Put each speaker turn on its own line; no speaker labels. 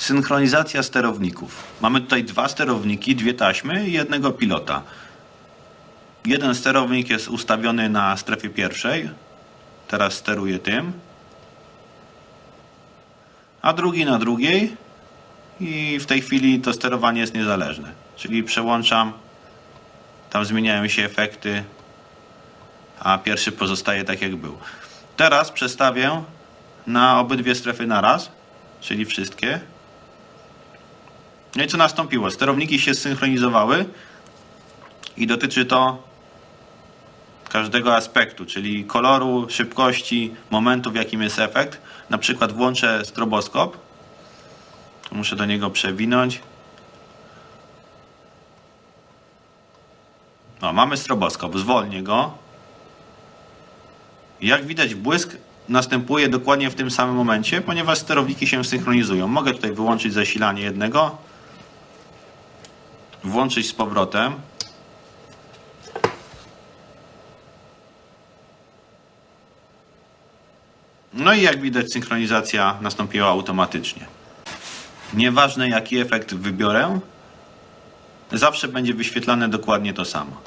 Synchronizacja sterowników. Mamy tutaj dwa sterowniki, dwie taśmy i jednego pilota. Jeden sterownik jest ustawiony na strefie pierwszej. Teraz steruję tym. A drugi na drugiej. I w tej chwili to sterowanie jest niezależne. Czyli przełączam. Tam zmieniają się efekty. A pierwszy pozostaje tak jak był. Teraz przestawię na obydwie strefy naraz. Czyli wszystkie. No i co nastąpiło? Sterowniki się zsynchronizowały i dotyczy to każdego aspektu, czyli koloru, szybkości, momentu, w jakim jest efekt. Na przykład włączę stroboskop. Muszę do niego przewinąć. No, mamy stroboskop, zwolnię go. Jak widać, błysk następuje dokładnie w tym samym momencie, ponieważ sterowniki się synchronizują. Mogę tutaj wyłączyć zasilanie jednego, włączyć z powrotem. No i jak widać, synchronizacja nastąpiła automatycznie. Nieważne jaki efekt wybiorę, zawsze będzie wyświetlane dokładnie to samo.